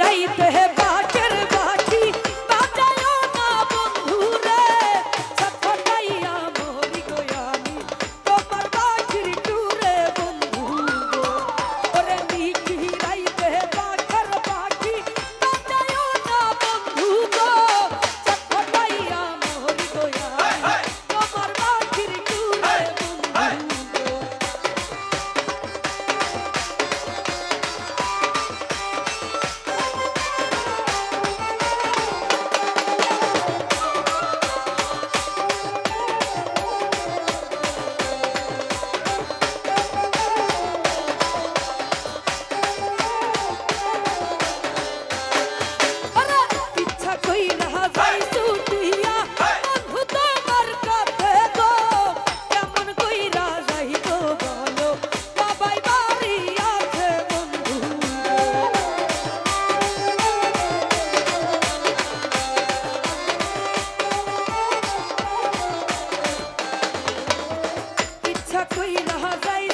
রাইত হে ইচ্ছা কইরা যাই